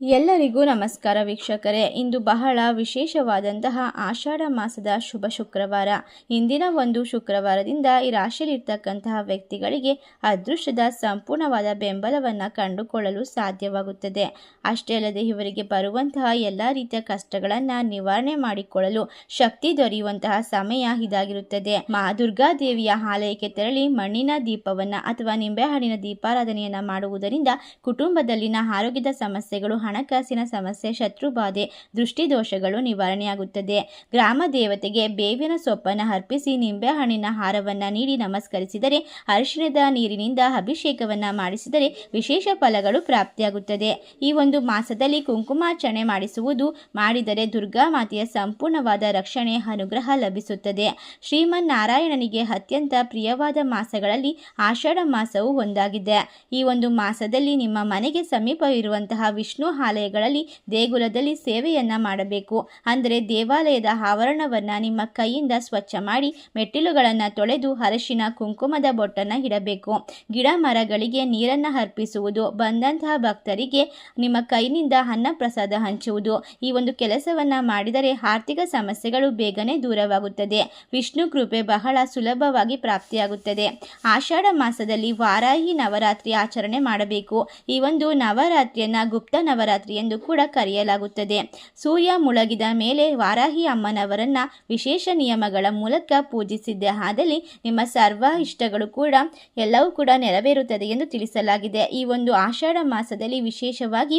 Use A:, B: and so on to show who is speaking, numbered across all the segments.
A: ಎಲ್ಲರಿಗೂ ನಮಸ್ಕಾರ ವೀಕ್ಷಕರೇ. ಇಂದು ಬಹಳ ವಿಶೇಷವಾದಂತಹ ಆಷಾಢ ಮಾಸದ ಶುಭ ಶುಕ್ರವಾರ. ಇಂದಿನ ಒಂದು ಶುಕ್ರವಾರದಿಂದ ಈ ರಾಶಿಯಲ್ಲಿರ್ತಕ್ಕಂತಹ ವ್ಯಕ್ತಿಗಳಿಗೆ ಅದೃಷ್ಟದ ಸಂಪೂರ್ಣವಾದ ಬೆಂಬಲವನ್ನು ಕಂಡುಕೊಳ್ಳಲು ಸಾಧ್ಯವಾಗುತ್ತದೆ. ಅಷ್ಟೇ ಅಲ್ಲದೆ ಇವರಿಗೆ ಬರುವಂತಹ ಎಲ್ಲ ರೀತಿಯ ಕಷ್ಟಗಳನ್ನು ನಿವಾರಣೆ ಮಾಡಿಕೊಳ್ಳಲು ಶಕ್ತಿ ದೊರೆಯುವಂತಹ ಸಮಯ ಇದಾಗಿರುತ್ತದೆ. ಮಾ ದುರ್ಗಾದೇವಿಯ ಆಲಯಕ್ಕೆ ತೆರಳಿ ಮಣ್ಣಿನ ದೀಪವನ್ನು ಅಥವಾ ನಿಂಬೆಹಣ್ಣಿನ ದೀಪಾರಾಧನೆಯನ್ನು ಮಾಡುವುದರಿಂದ ಕುಟುಂಬದಲ್ಲಿನ ಆರೋಗ್ಯದ ಸಮಸ್ಯೆಗಳು ಹಣಕಾಸಿನ ಸಮಸ್ಯೆ ಶತ್ರುಬಾಧೆ ದೃಷ್ಟಿದೋಷಗಳು ನಿವಾರಣೆಯಾಗುತ್ತದೆ. ಗ್ರಾಮ ದೇವತೆಗೆ ಬೇವಿನ ಸೊಪ್ಪನ್ನು ಅರ್ಪಿಸಿ ನಿಂಬೆಹಣ್ಣಿನ ಹಾರವನ್ನು ನೀಡಿ ನಮಸ್ಕರಿಸಿದರೆ, ಅರಿಶಿಣದ ನೀರಿನಿಂದ ಅಭಿಷೇಕವನ್ನು ಮಾಡಿಸಿದರೆ ವಿಶೇಷ ಫಲಗಳು ಪ್ರಾಪ್ತಿಯಾಗುತ್ತದೆ. ಈ ಒಂದು ಮಾಸದಲ್ಲಿ ಕುಂಕುಮಾಚರಣೆ ಮಾಡಿಸುವುದು, ಮಾಡಿದರೆ ದುರ್ಗಾ ಮಾತೆಯ ಸಂಪೂರ್ಣವಾದ ರಕ್ಷಣೆ, ಅನುಗ್ರಹ ಲಭಿಸುತ್ತದೆ. ಶ್ರೀಮನ್ನಾರಾಯಣನಿಗೆ ಅತ್ಯಂತ ಪ್ರಿಯವಾದ ಮಾಸಗಳಲ್ಲಿ ಆಷಾಢ ಮಾಸವು ಒಂದಾಗಿದೆ. ಈ ಒಂದು ಮಾಸದಲ್ಲಿ ನಿಮ್ಮ ಮನೆಗೆ ಸಮೀಪವಿರುವಂತಹ ವಿಷ್ಣು ಆಲಯಗಳಲ್ಲಿ ದೇಗುಲದಲ್ಲಿ ಸೇವೆಯನ್ನ ಮಾಡಬೇಕು. ಅಂದರೆ ದೇವಾಲಯದ ಆವರಣವನ್ನು ನಿಮ್ಮ ಕೈಯಿಂದ ಸ್ವಚ್ಛ ಮಾಡಿ ಮೆಟ್ಟಿಲುಗಳನ್ನು ತೊಳೆದು ಅರಶಿನ ಕುಂಕುಮದ ಬೊಟ್ಟನ್ನು ಇಡಬೇಕು. ಗಿಡ ಮರಗಳಿಗೆ ನೀರನ್ನು ಅರ್ಪಿಸುವುದು, ಬಂದಂತಹ ಭಕ್ತರಿಗೆ ನಿಮ್ಮ ಕೈನಿಂದ ಅನ್ನ ಪ್ರಸಾದ ಹಂಚುವುದು. ಈ ಒಂದು ಕೆಲಸವನ್ನ ಮಾಡಿದರೆ ಆರ್ಥಿಕ ಸಮಸ್ಯೆಗಳು ಬೇಗನೆ ದೂರವಾಗುತ್ತದೆ. ವಿಷ್ಣು ಕೃಪೆ ಬಹಳ ಸುಲಭವಾಗಿ ಪ್ರಾಪ್ತಿಯಾಗುತ್ತದೆ. ಆಷಾಢ ಮಾಸದಲ್ಲಿ ವಾರಾಹಿ ನವರಾತ್ರಿ ಆಚರಣೆ ಮಾಡಬೇಕು. ಈ ಒಂದು ನವರಾತ್ರಿಯನ್ನ ಗುಪ್ತ ನವರಾತ್ರಿ ಎಂದು ಕೂಡ ಕರೆಯಲಾಗುತ್ತದೆ. ಸೂರ್ಯ ಮುಳಗಿದ ಮೇಲೆ ವಾರಾಹಿ ಅಮ್ಮನವರನ್ನ ವಿಶೇಷ ನಿಯಮಗಳ ಮೂಲಕ ಪೂಜಿಸಿದ್ದೆ ಆದಲ್ಲಿ ನಿಮ್ಮ ಸರ್ವ ಇಷ್ಟಗಳು ಕೂಡ ಎಲ್ಲವೂ ಕೂಡ ನೆರವೇರುತ್ತದೆ ಎಂದು ತಿಳಿಸಲಾಗಿದೆ. ಈ ಒಂದು ಆಷಾಢ ಮಾಸದಲ್ಲಿ ವಿಶೇಷವಾಗಿ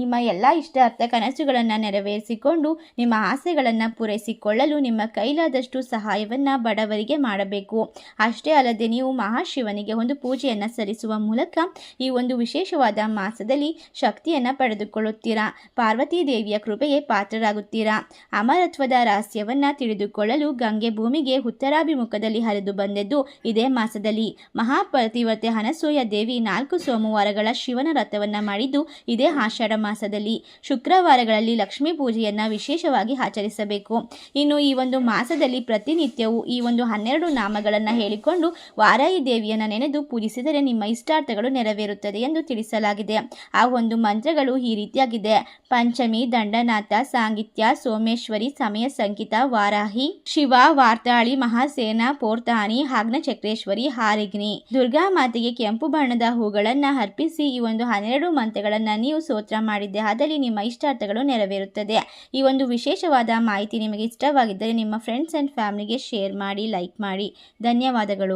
A: ನಿಮ್ಮ ಎಲ್ಲ ಇಷ್ಟಾರ್ಥ ಕನಸುಗಳನ್ನು ನೆರವೇರಿಸಿಕೊಂಡು ನಿಮ್ಮ ಆಸೆಗಳನ್ನು ಪೂರೈಸಿಕೊಳ್ಳಲು ನಿಮ್ಮ ಕೈಲಾದಷ್ಟು ಸಹಾಯವನ್ನು ಬಡವರಿಗೆ ಮಾಡಬೇಕು. ಅಷ್ಟೇ ಅಲ್ಲದೆ ನೀವು ಮಹಾಶಿವನಿಗೆ ಒಂದು ಪೂಜೆಯನ್ನು ಸಲ್ಲಿಸುವ ಮೂಲಕ ಈ ಒಂದು ವಿಶೇಷವಾದ ಮಾಸದಲ್ಲಿ ಶಕ್ತಿಯನ್ನು ಪಡೆದುಕೊಳ್ಳುತ್ತೀರಾ? ಪಾರ್ವತಿ ದೇವಿಯ ಕೃಪೆಗೆ ಪಾತ್ರರಾಗುತ್ತೀರಾ? ಅಮರತ್ವದ ರಹಸ್ಯವನ್ನು ತಿಳಿದುಕೊಳ್ಳಲು ಗಂಗೆ ಭೂಮಿಗೆ ಉತ್ತರಾಭಿಮುಖದಲ್ಲಿ ಹರಿದು ಬಂದದ್ದು ಇದೇ ಮಾಸದಲ್ಲಿ. ಮಹಾಪತಿವತೆ ಹನಸೂಯ ದೇವಿ ನಾಲ್ಕು ಸೋಮವಾರಗಳ ಶಿವನ ರಥವನ್ನು ಮಾಡಿದ್ದು ಇದೇ ಆಷಾಢ ಮಾಸದಲ್ಲಿ. ಶುಕ್ರವಾರಗಳಲ್ಲಿ ಲಕ್ಷ್ಮೀ ಪೂಜೆಯನ್ನು ವಿಶೇಷವಾಗಿ ಆಚರಿಸಬೇಕು. ಇನ್ನು ಈ ಒಂದು ಮಾಸದಲ್ಲಿ ಪ್ರತಿನಿತ್ಯವೂ ಈ ಒಂದು ಹನ್ನೆರಡು ನಾಮಗಳನ್ನು ಹೇಳಿಕೊಂಡು ವಾರಾಯಿ ದೇವಿಯನ್ನು ನೆನೆದು ಪೂಜಿಸಿದರೆ ನಿಮ್ಮ ಇಷ್ಟಾರ್ಥಗಳು ನೆರವೇರುತ್ತದೆ ಎಂದು ತಿಳಿಸಲಾಗಿದೆ. ಆ ಒಂದು ಮಂತ್ರಗಳು ಈ ರೀತಿಯಾಗಿದೆ. ಪಂಚಮಿ, ದಂಡನಾಥ, ಸಾಂಗಿತ್ಯ, ಸೋಮೇಶ್ವರಿ, ಸಮಯ ಸಂಗೀತ ವಾರಾಹಿ, ಶಿವ, ವಾರ್ತಾಳಿ, ಮಹಾಸೇನ ಪೋರ್ತಾನಿ ಚಕ್ರೇಶ್ವರಿ ಹಾರಿಗ್ನಿ. ದುರ್ಗಾ ಮಾತೆಗೆ ಕೆಂಪು ಬಣ್ಣದ ಹೂಗಳನ್ನ ಅರ್ಪಿಸಿ ಈ ಒಂದು ಹನ್ನೆರಡು ಮಂತ್ರಗಳನ್ನ ನೀವು ಸೋತ್ರ ಮಾಡಿದ್ದೆ. ಅದರಲ್ಲಿ ನಿಮ್ಮ ಇಷ್ಟಾರ್ಥಗಳು ನೆರವೇರುತ್ತದೆ. ಈ ಒಂದು ವಿಶೇಷವಾದ ಮಾಹಿತಿ ನಿಮಗೆ ಇಷ್ಟವಾಗಿದ್ದರೆ ನಿಮ್ಮ ಫ್ರೆಂಡ್ಸ್ ಅಂಡ್ ಫ್ಯಾಮಿಲಿಗೆ ಶೇರ್ ಮಾಡಿ ಲೈಕ್ ಮಾಡಿ. ಧನ್ಯವಾದಗಳು.